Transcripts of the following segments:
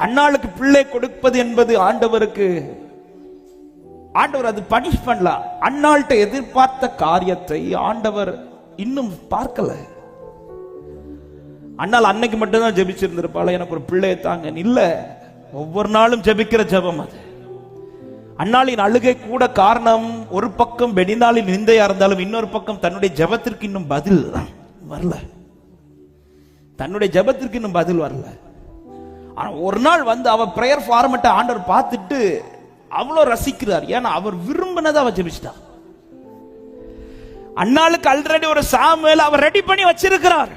அன்னாளுக்கு பிள்ளை கொடுப்பது என்பது ஆண்டவருக்கு ஆண்டவர் அது பனிஷ் பண்ணல. அன்னாள்கிட்ட எதிர்பார்த்த காரியத்தை ஆண்டவர் இன்னும் பார்க்கல. அண்ணால் அன்னைக்கு மட்டும்தான் ஜெபிச்சிருந்திருப்பாள். எனக்கு ஒரு பிள்ளையை தாங்க இல்ல. ஒவ்வொரு நாளும் ஜெபிக்கிற ஜெபம் அது. அன்னாளின் அழுகை கூட காரணம் ஒரு பக்கம் வெடிநாளின் நிந்தையா இருந்தாலும் இன்னொரு பக்கம் தன்னுடைய ஜெபத்திற்கு இன்னும் பதில் வரல. தன்னுடைய ஜெபத்திற்கு இன்னும் பதில் வரல. ஆனால் ஒரு நாள் வந்து அவள் ப்ரேயர் ஃபார்மெட்டை ஆண்டவர் பார்த்துட்டு அவ்வளோ ரசிக்கிறார். ஏன்னா அவர் விரும்பினதை அவள் ஜெபிச்சிட்டா. அண்ணாளுக்கு ஆல்ரெடி ஒரு சாமுவேல் அவர் ரெடி பண்ணி வச்சிருக்கிறார்.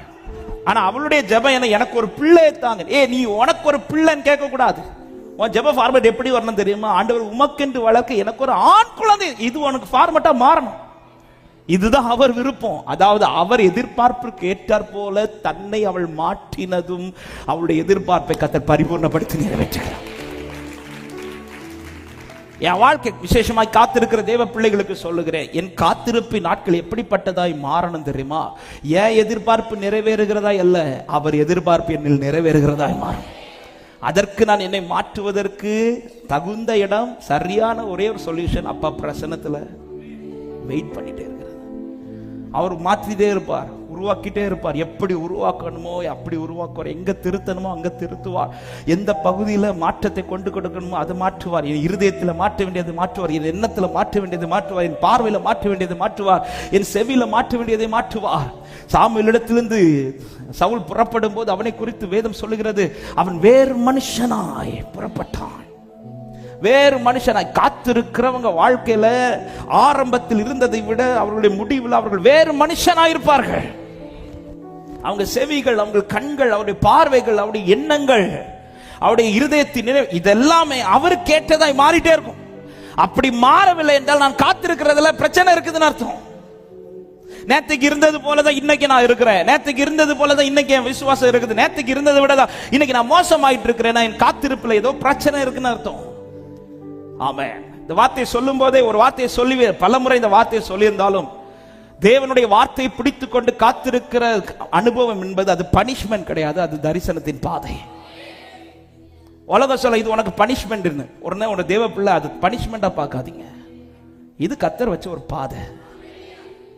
ஆனா அவளுடைய ஜெபம் என்ன எனக்கு ஒரு பிள்ளை தாங்க. ஏ நீ உனக்கு ஒரு பிள்ளைன்னு கேட்க கூடாது உன் ஜெப ஃபார்மேட் எப்படி வரணும் தெரியுமா? ஆண்டவர் உமக்கென்று வளர்க்க எனக்கு ஒரு ஆண் குழந்தை. இது உனக்கு ஃபார்மேட்டா மாறணும். இதுதான் அவர் விருப்பம். அதாவது அவர் எதிர்பார்ப்பிற்கு ஏற்றார் போல தன்னை அவள் மாற்றினதும் அவளுடைய எதிர்பார்ப்பை கத்தர் பரிபூர்ணப்படுத்தி நிறைவேற்றுகிறார். என் வாழ்க்கை விசேஷமாய் காத்திருக்கிற தேவ பிள்ளைகளுக்கு சொல்லுகிறேன் என் காத்திருப்பு நாட்கள் எப்படிப்பட்டதாய் மாறணும் தெரியுமா? என் எதிர்பார்ப்பு நிறைவேறுகிறதாய் அல்ல அவர் எதிர்பார்ப்பு என்னில் நிறைவேறுகிறதாய் மாறும். அதற்கு நான் என்னை மாற்றுவதற்கு தகுந்த இடம் சரியான ஒரே ஒரு சொல்யூஷன் அப்பா பிரசனத்தில் வெயிட் பண்ணிட்டேன். அவர் மாற்றிட்டே இருப்பார் உருவாக்கிட்டே இருப்பார். எப்படி உருவாக்கணுமோ அப்படி உருவாக்குவார். எங்க திருத்தணுமோ அங்க திருத்துவார். எந்த பகுதியில் மாற்றத்தை கொண்டு கொடுக்கணுமோ அதை மாற்றுவார். என் இருதயத்தில் மாற்ற வேண்டியது மாற்றுவார். என் எண்ணத்தில் மாற்ற வேண்டியது மாற்றுவார். என் பார்வையில் மாற்ற வேண்டியது மாற்றுவார். என் செவியில் மாற்ற வேண்டியதை மாற்றுவார். சாமியிலிடத்திலிருந்து சவுல் புறப்படும் போது அவனை குறித்து வேதம் சொல்லுகிறது. அவன் வேறு மனுஷனாய் புறப்பட்டான். வேறு மனுஷனாய் காத்திருக்கிறவங்க வாழ்க்கையில ஆரம்பத்தில் இருந்ததை விட அவர்களுடைய முடிவில் அவர்கள் வேறு மனுஷனாய் இருப்பார்கள் அவங்க செவிகள் அவங்க கண்கள் அவருடைய பார்வைகள் அவருடைய எண்ணங்கள் அவருடைய இருதயத்தின் நினைவு இதெல்லாமே அவர் கேட்டதாய் மாறிட்டே இருக்கும். அப்படி மாறவில்லை என்றால் நான் காத்திருக்கிறதுல பிரச்சனை இருக்குதுன்னு அர்த்தம். நேத்துக்கு இருந்தது போலதான் இன்னைக்கு நான் இருக்கிறேன். நேத்துக்கு இருந்தது போலதான் இன்னைக்கு என் விசுவாசம் இருக்குது. நேத்துக்கு இருந்ததை விட தான் இன்னைக்கு நான் மோசமாயிட்டு இருக்கிறேன் என் காத்திருப்புல ஏதோ பிரச்சனை இருக்குன்னு அர்த்தம். ஆமே இந்த வார்த்தையை சொல்லும் போதே ஒரு வார்த்தையை சொல்லி பலமுறை இந்த வார்த்தையை சொல்லியிருந்தாலும் தேவனுடைய வார்த்தையை பிடித்து கொண்டு காத்திருக்கிற அனுபவம் என்பது அது பனிஷ்மெண்ட் கிடையாது அது தரிசனத்தின் பாதை. உலகம் சொல்ல இது உனக்கு பனிஷ்மெண்ட் உடனே உன தேவ பிள்ளை அது பனிஷ்மெண்டா பார்க்காதீங்க. இது கத்தர் வச்ச ஒரு பாதை.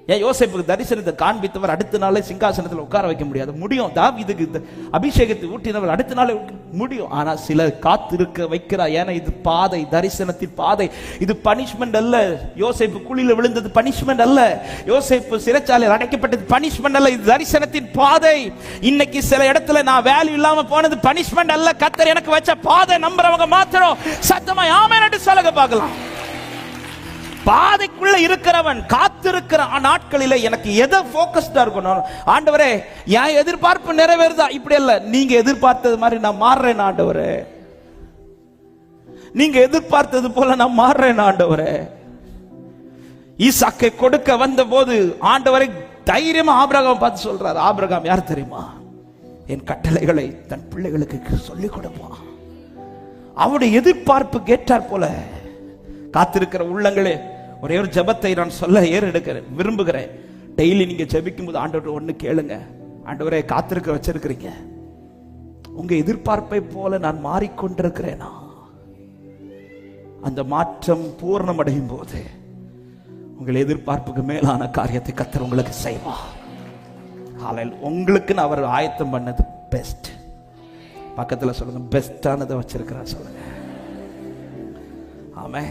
ஏன் யோசிப்புக்கு தரிசனத்தை காண்பித்தவர் அடுத்த நாளே சிங்காசனத்தில் உட்கார வைக்க முடியாது. முடியும். தாவீதுக்கு இந்த அபிஷேகத்தை ஊட்டினவர் அடுத்த நாளே முடியும். ஆனால் சில காத்திருக்க வைக்கிறார். ஏன்னா இது பாதை தரிசனத்தின் பாதை. இது பனிஷ்மெண்ட் அல்ல. யோசிப்பு குழியில் விழுந்தது பனிஷ்மெண்ட் அல்ல. யோசிப்பு சிறைச்சாலையில் அடைக்கப்பட்டது பனிஷ்மெண்ட் அல்ல. இது தரிசனத்தின் பாதை. இன்னைக்கு சில இடத்துல நான் வேல்யூ இல்லாம போனது பனிஷ்மெண்ட் அல்ல. கத்தர் எனக்கு வச்ச பாதை நம்புறவங்க மாத்திரம் சத்தமா ஆமேன் சொல்லுங்க பார்க்கலாம். பாதைக்குள்ள இருக்கிறவன் காத்திருக்கிற நாட்களில் எனக்கு எதை போக்கஸ்டா இருக்கணும்? ஆண்டவரே என் எதிர்பார்ப்பு நிறைவேறுதா? இப்படி இல்ல நீங்க எதிர்பார்த்தது மாதிரி நான் மாறுறேன் ஆண்டவரே. நீங்க எதிர்பார்த்தது போல நான் மாறுறேன் ஆண்டவரே. ஈசாக்கை கொடுக்க வந்த போது ஆண்டவரை தைரியமா ஆபிரகாம் பார்த்து சொல்றாரு. ஆபிரகாம் யார் தெரியுமா? என் கட்டளைகளை தன் பிள்ளைகளுக்கு சொல்லிக் கொடுப்பான் அவருடைய எதிர்பார்ப்பு கேட்டார் போல. காத்திருக்கிற உள்ளங்களே ஒரே ஒரு ஜெபத்தை நான் சொல்ல ஏறெடுக்கிறேன் விரும்புகிறேன். டெய்லி நீங்க ஜபிக்கும் போது ஆண்டவர் ஒண்ணு கேளுங்க. ஆண்டவரே காத்திருக்க வச்சிருக்கிறீங்க. உங்க எதிர்பார்ப்பை போல நான் மாறிக்கொண்டிருக்கிறேனா? அந்த மாற்றம் பூர்ணமடையும் போது உங்கள் எதிர்பார்ப்புக்கு மேலான காரியத்தை கத்தர் உங்களுக்கு செய்வார். காலையில் உங்களுக்குன்னு அவர் ஆயத்தம் பண்ணது பெஸ்ட் பக்கத்தில் சொல்லுங்க பெஸ்டானதை வச்சிருக்கிறார் சொல்லுங்க. ஆமே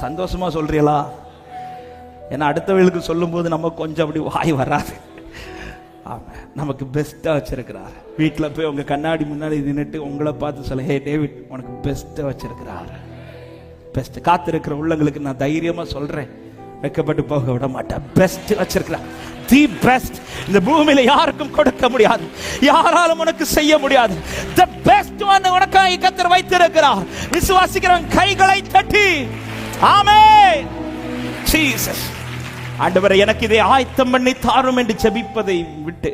சந்தோஷமா சொல்றீங்களா? ஏன்னா அடுத்தவர்களுக்கு சொல்லும்போது நம்ம கொஞ்சம் அப்படி வாய் வராது. ஆமாம் நமக்கு பெஸ்ட்டாக வச்சிருக்கிறார். வீட்டில் போய் உங்கள் கண்ணாடி முன்னாடி நின்றுட்டு உங்களை பார்த்து சொல்ல ஹே டேவிட் உனக்கு பெஸ்ட்டாக வச்சிருக்கிறார். பெஸ்ட் காத்திருக்கிற உள்ளங்களுக்கு நான் தைரியமாக சொல்கிறேன் வெக்கப்பட்டு போக விட மாட்டேன். பெஸ்ட் வச்சிருக்கிறார். தி பெஸ்ட் இந்த பூமியில யாருக்கும் கொடுக்க முடியாது. யாராலும் உனக்கு செய்ய முடியாது. தி பெஸ்ட் வந்து உனக்காக கத்தர் வைத்திருக்கிறார். விசுவாசிக்கிறவன் கைகளை தட்டி. ஆமே ஜீசஸ் ஆண்டவரை எனக்கு இதை ஆயத்தம் பண்ணி தாரும் என்று செபிப்பதை விட்டு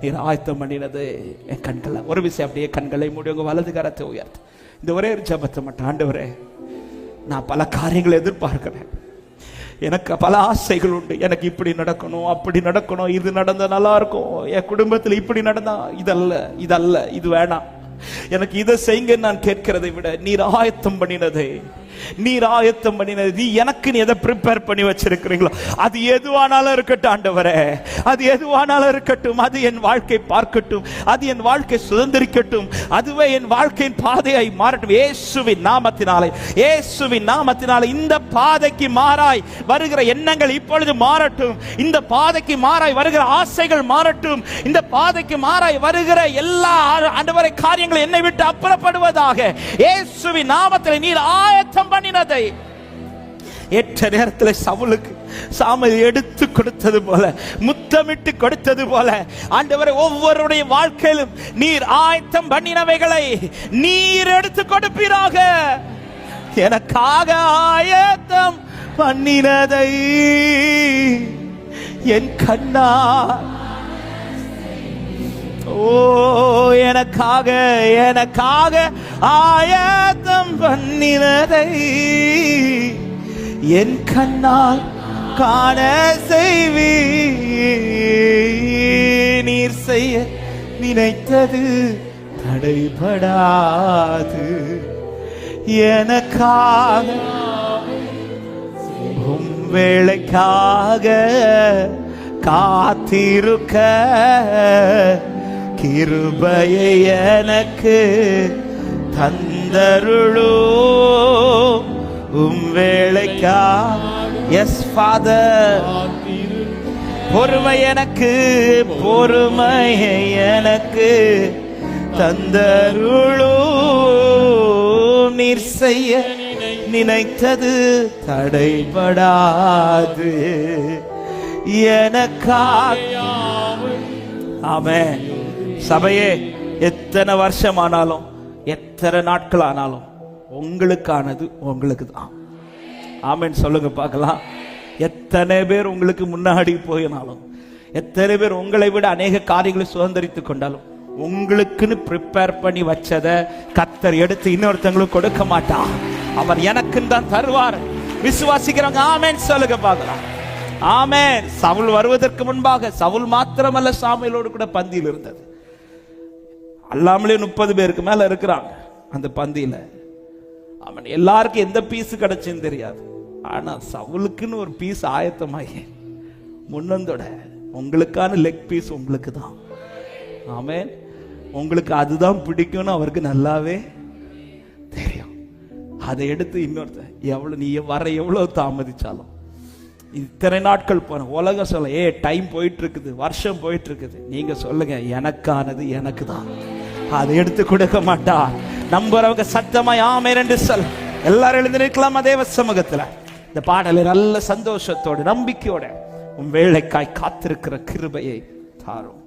நீர் ஆயத்தம் பண்ணினது என் கண்களை ஒரு விஷயம் அப்படியே கண்களை மூடி உங்க வலது கரத்தை உயர்த்து. இந்த ஒரே ஒரு ஜெபத்தை மட்டும் ஆண்டவரே நான் பல காரியங்களை எதிர்பார்க்கிறேன். எனக்கு பல ஆசைகள் உண்டு. எனக்கு இப்படி நடக்கணும் அப்படி நடக்கணும் இது நடந்தால் நல்லா இருக்கும். என் குடும்பத்தில் இப்படி நடந்தா இதல்ல இதல்ல இது வேணாம். எனக்கு இதை செய்யுங்க நான் கேட்கிறதை விட நீர் ஆயத்தம் பண்ணினதே நீர் ஆயத்தம் பண்ணினது. நீ எனக்கு நீ எதை ப்ரிப்பேர் பண்ணி வச்சிருக்கிறீங்களோ அது எதுவானாலும் இருக்கட்டும் ஆண்டவரே. அது எதுவானாலும் இருக்கட்டும் அது என் வாழ்க்கை பார்க்கட்டும் அது என் வாழ்க்கை சுதந்திரிக்கட்டும் அதுவே என் வாழ்க்கையின் பாதையாய் மாறட்டும். இயேசுவின் நாமத்தினாலே இயேசுவின் நாமத்தினாலே இந்த பாதைக்கு மாறாய் வருகிற எண்ணங்கள் இப்பொழுது மாறட்டும். இந்த பாதைக்கு மாறாய் வருகிற ஆசைகள் மாறட்டும். இந்த பாதைக்கு மாறாய் வருகிற எல்லா ஆண்டவரை காரியங்கள் என்னை விட்டு அப்புறப்படுவதாக இயேசுவின் நாமத்தில் நீர் ஆயத்தம் பண்ணினதை. ஏற்ற நேரத்தில் சவுலுக்கு சாமல் எடுத்து கொடுத்தது போல முத்தமிட்டு கொடுத்தது போல ஆண்டவரை ஒவ்வொருடைய வாழ்க்கையிலும் நீர் ஆயத்தம் பண்ணினவைகளை நீர் எடுத்து கொடுப்பீராக. எனக்காக ஆயத்தம் பண்ணினதை என் கண்ணா ஓ எனக்காக எனக்காக ஆயத்தம் பண்ணினதை என் கண்ணால் காண செய்வி நீர் செய்ய நினைத்தது தடைபடாது. எனக்காக வேலைக்காக காத்திருக்க கிருபையை எனக்கு தந்தருளோ. உம் வேலைக்கா எஸ் ஃபாதர் பொறுமை எனக்கு பொறுமை எனக்கு. தந்தருளோ நீர் செய்ய நினைத்தது தடைபடாது. எனக்காக. ஆமே சபையே எத்தனை வருஷம் ஆனாலும் எத்தனை நாட்கள் ஆனாலும் உங்களுக்கானது உங்களுக்கு தான் ஆமென். சொல்லுங்க பார்க்கலாம். எத்தனை பேர் உங்களுக்கு முன்னாடி போயினாலும் எத்தனை பேர் உங்களை விட அநேக காரியங்களை சுதந்திரித்துக் கொண்டாலும் உங்களுக்குன்னு ப்ரிப்பேர் பண்ணி வச்சதை கத்தர் எடுத்து இன்னொருத்தங்களுக்கு கொடுக்க மாட்டான் அவர் எனக்குன்னு தான் தருவார். விசுவாசிக்கிறவங்க ஆமென். சொல்லுங்க பார்க்கலாம். ஆமே சவுல் வருவதற்கு முன்பாக சவுல் மாத்திரமல்ல சாமியலோடு கூட பந்தியில் இருந்தது. அல்லாமலே முப்பது பேருக்கு மேல இருக்கிறாங்க அந்த பந்தியில. அவன் எல்லாருக்கும் எந்த பீஸ் கிடைச்சுன்னு தெரியாது. ஆனா சவுலுக்குன்னு ஒரு பீஸ் ஆயத்தமாகி முன்னந்தோட உங்களுக்கான லெக் பீஸ் உங்களுக்கு தான் ஆமென். உங்களுக்கு அதுதான் பிடிக்கும்னு அவருக்கு நல்லாவே தெரியும். அதை எடுத்து இன்னொருத்த எவ்வளோ நீ வர எவ்வளோ தாமதிச்சாலும். இத்தனை நாட்கள் போன உலகம் சொல்ல ஏ டைம் போயிட்டு இருக்குது வருஷம் போயிட்டு இருக்குது நீங்க சொல்லுங்க எனக்கானது எனக்கு தான் அதை எடுத்து கொடுக்க மாட்டா நம்புறவங்க சத்தமாய் ஆமேன் என்று சொல். எல்லாரும் எழுந்து நிற்கலாமா தேவ சமூகத்துல? இந்த பாடலை நல்ல சந்தோஷத்தோட நம்பிக்கையோட உன் வேலைக்காய் காத்திருக்கிற கிருபையை தாரும்.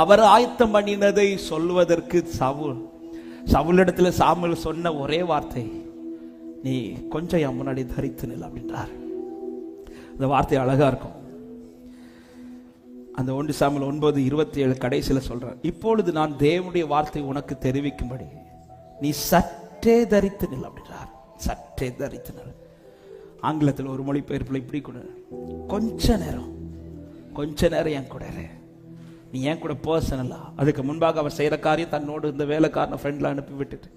அவர் ஆயத்தம் பண்ணினதை சொல்வதற்கு சவுல் சவுல் இடத்துல சாமுல் சொன்ன ஒரே வார்த்தை நீ கொஞ்சம் என் முன்னாடி தரித்து நில் அப்படின்றார். அந்த வார்த்தை அழகா இருக்கும். அந்த ஒன்று சாமியில் ஒன்பது இருபத்தி ஏழு கடைசியில் சொல்றார் இப்பொழுது நான் தேவனுடைய வார்த்தை உனக்கு தெரிவிக்கும்படி நீ சற்றே தரித்து நில் அப்படின்றார். சற்றே தரித்து நில். ஆங்கிலத்தில் ஒரு மொழிபெயர்ப்பில் இப்படி கொடு கொஞ்ச நேரம் கொஞ்ச நேரம் என் கூட நீ ஏன் கூட பர்சனலா அதுக்கு முன்பாக அவர் செய்கிற காரியம் தன்னோடு இந்த வேலைக்காரன ஃப்ரெண்ட்ல அனுப்பி விட்டுட்டு.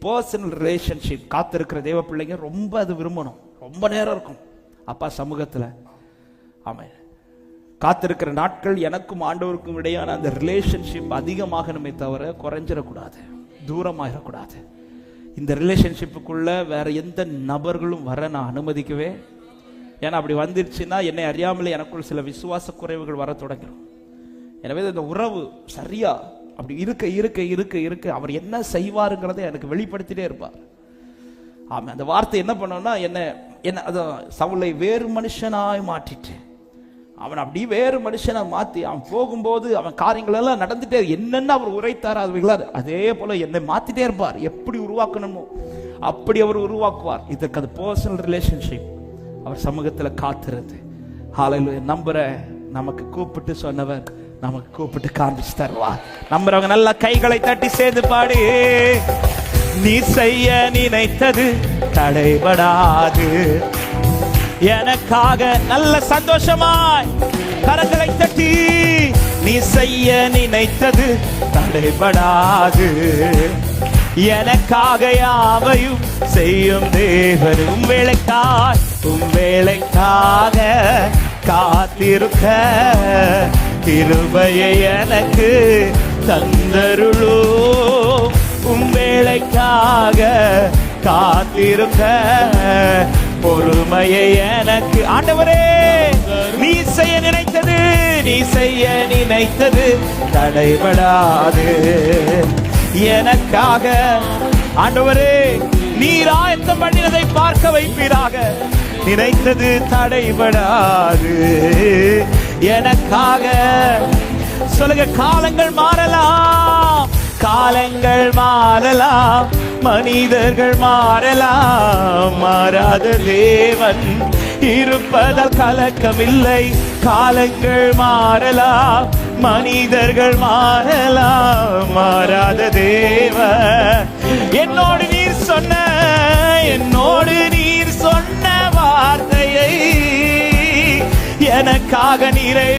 பர்சனல் ரிலேஷன்ஷிப் காத்திருக்கிற தேவ பிள்ளைங்க ரொம்ப அது விரும்பணும். ரொம்ப நேரம் இருக்கும். அப்பா சமூகத்தில் ஆமாம் காத்திருக்கிற நாட்கள் எனக்கும் ஆண்டவருக்கும் இடையான அந்த ரிலேஷன்ஷிப் அதிகமாகணுமே தவிர குறைஞ்சிடக்கூடாது. தூரமாகிடக்கூடாது இந்த ரிலேஷன்ஷிப்புக்குள்ள வேற எந்த நபர்களும் வர நான் அனுமதிக்கவே ஏன்னா அப்படி வந்துருச்சுன்னா என்னை அறியாமலே எனக்குள் சில விசுவாச குறைவுகள் வர தொடங்கிடும். எனவே இந்த உறவு சரியா அப்படி இருக்க இருக்க இருக்க இருக்க அவர் என்ன செய்வாருங்கிறதை எனக்கு வெளிப்படுத்திட்டே இருப்பார். ஆமாம் அந்த வார்த்தை என்ன பண்ணோம்னா என்ன என்ன அதான் சவுளை வேறு மனுஷனாய் மாற்றிட்டு அவன் அப்படி வேறு மனுஷனை மாற்றி அவன் போகும்போது அவன் காரியங்கள் எல்லாம் நடந்துட்டே என்னென்ன அவர் உரைத்தார் அதுகளா அதே போல என்னை மாற்றிட்டே இருப்பார். எப்படி உருவாக்கணுமோ அப்படி அவர் உருவாக்குவார். இதற்கு அது பர்சனல் ரிலேஷன்ஷிப் அவர் சமூகத்தில் காத்துறது ஹாலையில் நம்புற நமக்கு கூப்பிட்டு சொன்னவர் நமக்கு கூப்பிட்டு காமிச்சு தருவார். நம்புறவங்க நல்லா கைகளை தட்டி சேர்ந்து பாடு. நீ செய்ய நினைத்தது தடைபடாது. எனக்காக நல்ல சந்தோஷமாய் கரங்களை தட்டி நீ செய்ய நினைத்தது தடைபடாது. எனக்காக யாவையும் செய்யும் தேவன் உம் வேலைக்காய் உம் வேலைக்காக காத்திருக்க கிருபையை எனக்கு தந்தருளோ. உம் வேலைக்காக காத்திருக்க பொறுமையை எனக்கு. ஆண்டவரே நீ செய்ய நினைத்தது. நீ செய்ய நினைத்தது. தடைபடாது. எனக்காக ஆண்டவரே நீர் ஆயத்தம் பண்ணினதை பார்க்க வைப்பீராக. நினைத்தது தடைபடாது. எனக்காக சொல்லுங்க காலங்கள் மாறலாம். காலங்கள் மாறலாம் மனிதர்கள் மாறலாம். மாறாத தேவன் இருப்பதால் கலக்கமில்லை. காலங்கள் மாறலாம் மனிதர்கள் மாறலாம். மாறாத தேவன். என்னோடு நீர் சொன்ன என்னோடு நீர் சொன்ன வார்த்தையை எனக்காக நீரை